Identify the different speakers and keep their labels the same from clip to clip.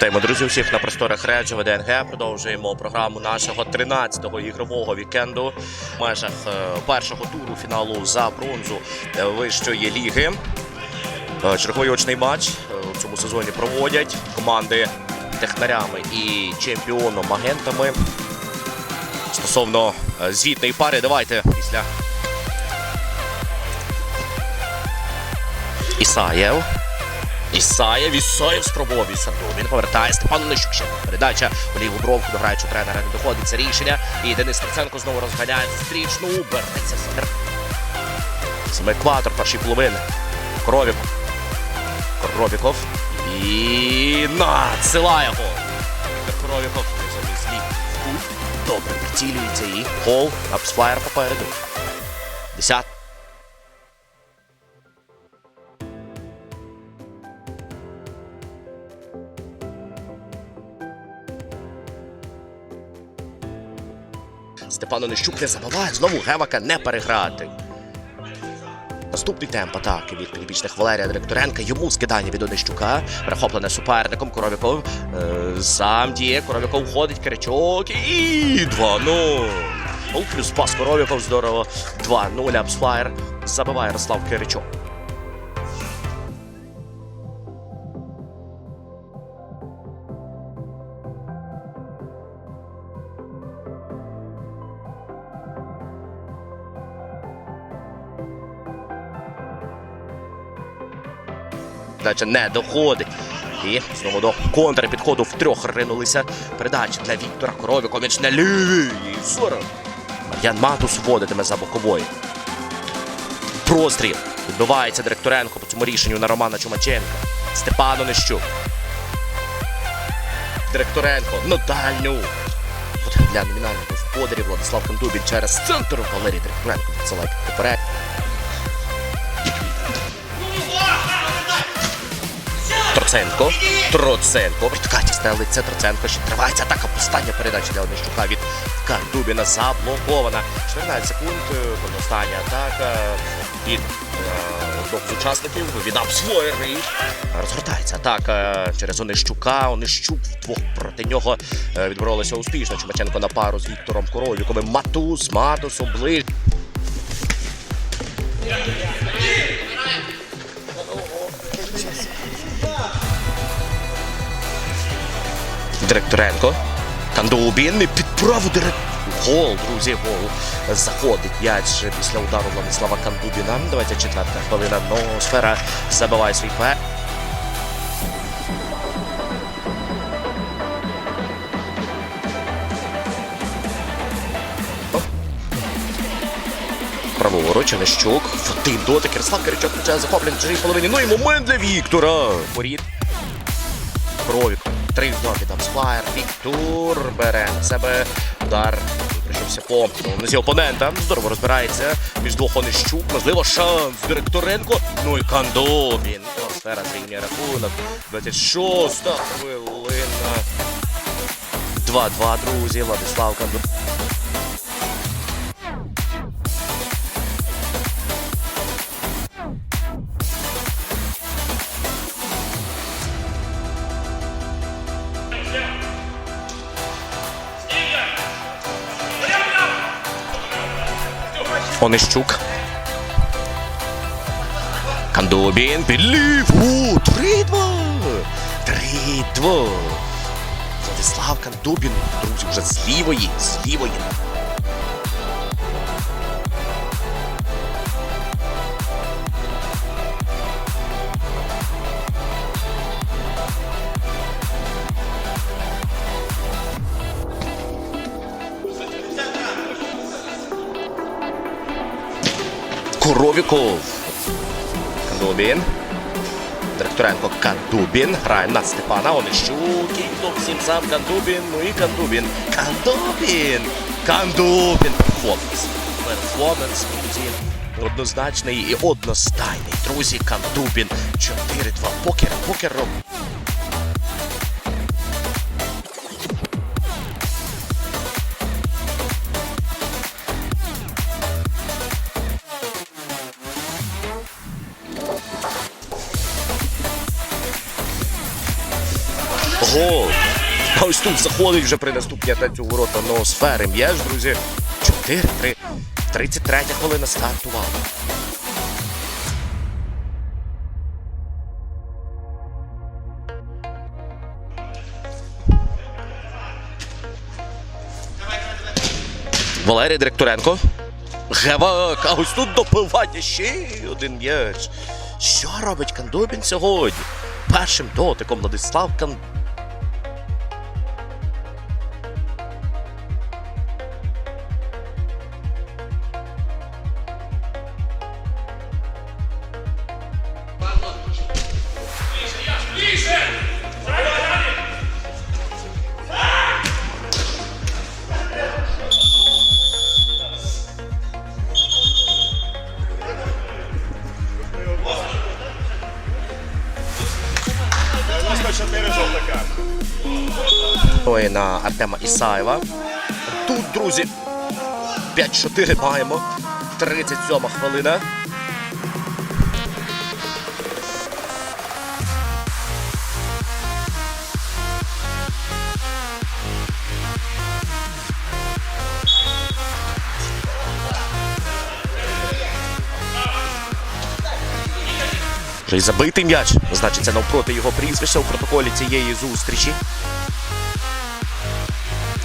Speaker 1: Вітаємо, друзі, усіх на просторах Реджо ДНГ. Продовжуємо програму нашого 13-го ігрового вікенду в межах е, першого туру фіналу за бронзу е, вищої ліги. Е, Черговий очний матч у цьому сезоні проводять команди технарями і чемпіоном агентами. Стосовно звітної пари, давайте після Ісаєв. Ісаєв, Ісаєв спробував Ісаду. Він повертає Степану Нищук. Передача в ліву бровку до граючого тренера не доходить це рішення. І Денис Троценко знову розганяє зустрічну. Береться саме. Саме екватор першої половини. Коровіков. Коровіков. І надсилає гол. Віктор Коровіков замість. Кут. Добре прицілюється і гол. Апсфаєр попереду. Десят. Степано Нещук не забиває, знову Гевака не переграти. Наступний темп атаки від підопічних Валерія Директоренка. Йому скидання від Онищука, перехоплене суперником. Коровіков е, сам діє. Коровіков входить, Киричок і 2-0. Гол плюс пас Коровіков здорово. 2-0. Апсфлаєр забиває Ярослав Киричок. Передача не доходить. І знову до контрпідходу втрьох ринулися. Передача для Віктора Коровіко. М'яч на лівій. Сорок. Мар'ян Матус вводитиме за бокової. Простріл. Відбивається Директоренко по цьому рішенню на Романа Чумаченка. Степан Онищук. Директоренко на дальню. Для номінальних господарів Владислав Кондубін через центр Валерій Директоренко. Відсилає поперед. Троценко. Троценко. Каті стелиться. Троценко. Ще тривається атака. Остання передача для Онищука від Кандубіна заблокована. 14 секунд. е, Остання атака від е, одного з учасників. Від Апсфлойри. Розгортається атака через Онищука. Онищук вдвох проти нього е, відборолися успішно. Чумаченко на пару з Віктором Коровіковим. Матус, Матус, оближ. Директоренко. Кандоубін під праву директ... Гол, друзі, гол. Заходить м'яч після удару Владислава Кандубіна. 24 хвилина. Ну, сфера забиває свій пер. Праворуч, Онищук. В один дотик. Ярослав Киричок почає захоплення в чужій половині. Ну і момент для Віктора. Порід. Кровік. Три там сфлаєр. Віктор бере на себе удар. Прийшовся по нозі опонента. Здорово розбирається. Між двох Онищук. Можливо, шанс. Директоренко. Ну і Кандобін. Сфера зрівнює рахунок. 26 хвилина. 2-2, друзі. Владислав Кандобін. Онищук. Кандубін підлів. У, 3-2. 3-2. Владислав Кандубін, друзі, вже з лівої, з лівої. Коровіков. Кандубін. Директоренко Кандубін. Грає на Степана. Онищук. І зовсім сам Кандубін. Ну і Кандубін. Кандубін. Кандубін. Перформанс. Перформанс, друзі. Однозначний і одностайний. Друзі, Кандубін. 4-2. Покер. Покер гол. А ось тут заходить вже при наступній атаці у ворота ноосфери. М'яч, друзі. 4-3. 33 хвилина стартувала. Валерій Директоренко. Гевак, а ось тут допивання ще один м'яч. Що робить Кандобін сьогодні? Першим дотиком Владислав Кан... Ой, на Артема Ісаєва. Тут, друзі, 5-4 маємо. 37 хвилина. Вже й забитий м'яч. Значиться навпроти його прізвища у протоколі цієї зустрічі.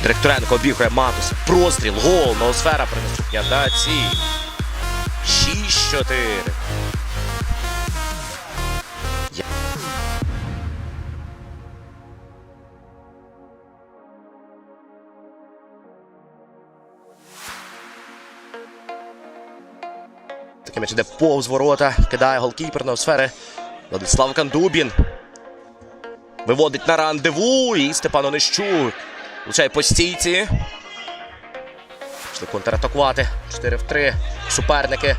Speaker 1: Директоренко обігрує Матуса. Простріл, гол, ноосфера при наступній атаці. 6-4. Такий м'яч іде повз ворота, кидає голкіпер на сфери. Владислав Кандубін. Виводить на рандеву і Степан Онищук. Влучає по стійці. Пішли контратакувати. 4 в 3. Суперники.